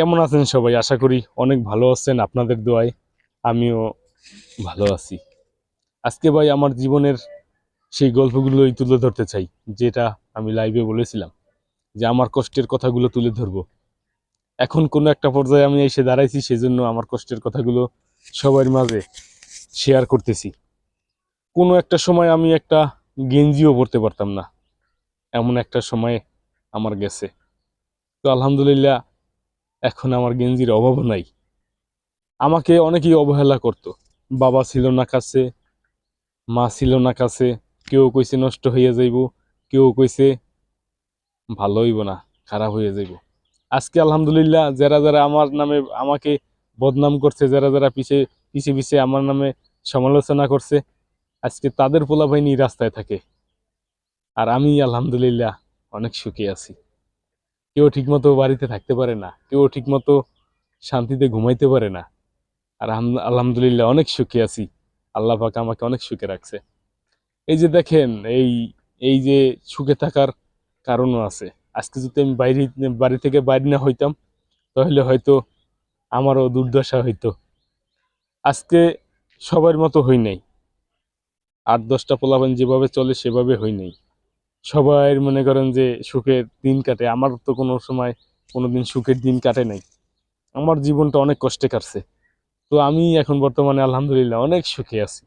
কেমন আছেন সবাই? আশা করি অনেক ভালো আছেন আপনাদের দোয়ায়। আমিও ভালো আছি। আজকে ভাই আমার জীবনের সেই গল্পগুলোই তুলে ধরতে চাই, যেটা আমি লাইভে বলেছিলাম, যে আমার কষ্টের কথাগুলো তুলে ধরবো। এখন কোনো একটা পর্যায়ে আমি এসে দাঁড়াইছি, সেজন্য আমার কষ্টের কথাগুলো সবার মাঝে শেয়ার করতেছি। কোনো একটা সময় আমি একটা গেঞ্জিও পরতে পারতাম না, এমন একটা সময় আমার গেছে। তো আলহামদুলিল্লাহ এখন আমার গেঞ্জির অভাব নাই। আমাকে অনেকেই অবহেলা করত। বাবা ছিল না কাছে, মা ছিল না কাছে, কেউ কইছে নষ্ট হইয়া যাইব, কেউ কইছে ভালো হইব না, খারাপ হয়ে যাইব। আজকে আলহামদুলিল্লাহ যারা যারা আমার নামে আমাকে বদনাম করছে, যারা যারা পিছে পিছে পিছে আমার নামে সমালোচনা করছে, আজকে তাদের পোলাবাহিনী রাস্তায় থাকে। আর আমি আলহামদুলিল্লাহ অনেক সুখী আছি। কেউ ঠিকমতো বাড়িতে থাকতে পারে না, কেউ ঠিকমতো শান্তিতে ঘুমাইতে পারে না। আর আলহামদুলিল্লাহ অনেক সুখে আছি। আল্লাহ পাক আমাকে অনেক সুখে রাখছে। এই যে দেখেন, এই এই যে সুখে থাকার কারণও আছে। আজকে যদি আমি বাইরে, বাড়ি থেকে বাইরে না হইতাম, তাহলে হয়তো আমারও দুর্দশা হইতো। আজকে সবার মতো হই নাই। আট, দশটা পোলাপান যেভাবে চলে সেভাবে হই নাই। সবাই মনে করেন যে সুখের দিন কাটে। আমার তো কোনো সময় কোনোদিন সুখের দিন কাটে নাই। আমার জীবনটা অনেক কষ্টে কাটছে। তো আমি এখন বর্তমানে আলহামদুলিল্লাহ অনেক সুখে আছি।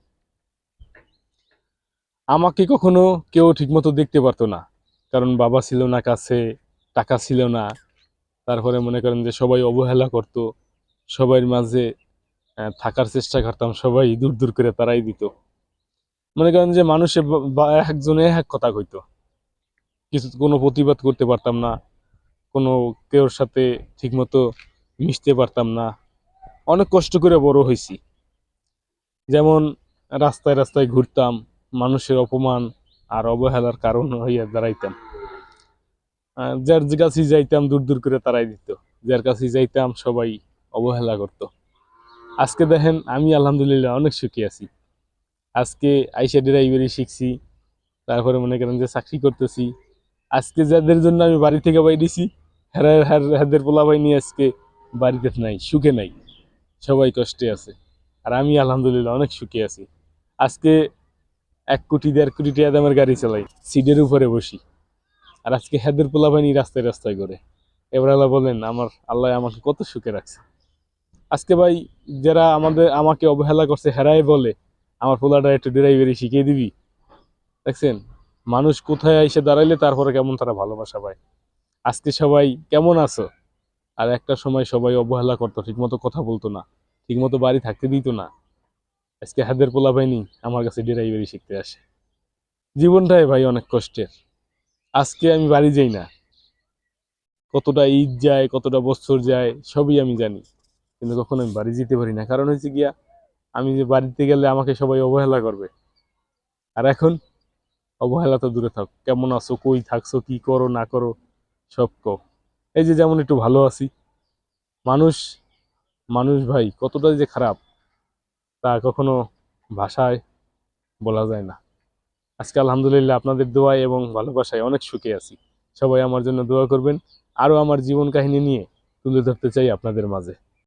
আমাকে কখনো কেউ ঠিকমতো দেখতে পারতো না। কারণ বাবা ছিল না কাছে, টাকা ছিল না। তারপরে মনে করেন যে সবাই অবহেলা করতো। সবার মাঝে থাকার চেষ্টা করতাম। সবাই দূর দূর করে তারাই দিত। মনে করেন যে মানুষে একজনে এক কথা কইতো। কিছু কোনো প্রতিবাদ করতে পারতাম না, কোনো কেউর সাথে ঠিকমতো মিশতে পারতাম না। অনেক কষ্ট করে বড় হয়েছি। যেমন রাস্তায় রাস্তায় ঘুরতাম, মানুষের অপমান আর অবহেলার কারণ হইয়া দাঁড়াইতাম। যার যে কাছেই যাইতাম দূর দূর করে তারাই দিত। যার কাছে যাইতাম সবাই অবহেলা করত। আজকে দেখেন আমি আলহামদুলিল্লাহ অনেক সুখী আছি। আজকে আইসা ড্রাইভারি শিখছি, তারপরে মনে করেন যে চাকরি করতেছি আজকে যাদের জন্য আমি বাড়ি থেকে বাইরেছি হেরা হেদের পোলাবাই নিয়ে আজকে বাড়িতে নাই, সুখে নাই। সবাই কষ্টে আছে। আর আমি আলহামদুলিল্লাহ অনেক সুখে আছি। আজকে এক কোটি দেড় কোটি টাকা দামের গাড়ি চালাই, সিটের উপরে বসি। আর আজকে হেদের পোলাবাহিনী রাস্তায় রাস্তায় করে এবার আল্লাহ বলেন, আমার আল্লাহ আমাকে কত সুখে রাখছে। আজকে ভাই যারা আমাদের, আমাকে অবহেলা করছে, হেরাই বলে, আমার পোলাটা একটু ড্রাইভারি শিখিয়ে দিবি। দেখছেন? মানুষ কোথায় এসে দাঁড়াইলে তারপরে কেমন তারা ভালোবাসা পায়? আজকে সবাই কেমন আছো? আর একটা সময় সবাই অবহেলা করতো, ঠিকমতো কথা বলতো না, ঠিকমতো বাড়ি থাকতে দিত না। আজকে হাদের পোলা পাইনি আমার কাছে ড্রাইভারি শিখতে আসে। জীবনটাই ভাই অনেক কষ্টের। আজকে আমি বাড়ি যাই না। কতটা ঈদ যায়, কতটা বছর যায়, সবই আমি জানি। কিন্তু কখনো আমি বাড়ি যেতে পারি না। কারণ হচ্ছে গিয়া, আমি যে বাড়িতে গেলে আমাকে সবাই অবহেলা করবে। আর এখন অবহেলা তো দূরে থাক। কেমন আছো, কই থাকছো, কি করো, না করো, সব কো এই যে যেমন একটু ভালো আছি। মানুষ মানুষ ভাই, কতটা যে খারাপ, তা কখনো ভাষায় বলা যায় না। আজকে আলহামদুলিল্লাহ আপনাদের দোয়ায় এবং ভালোবাসায় অনেক সুখে আছি। সবাই আমার জন্য দোয়া করবেন। আরও আমার জীবন কাহিনী নিয়ে তুলে ধরতে চাই আপনাদের মাঝে।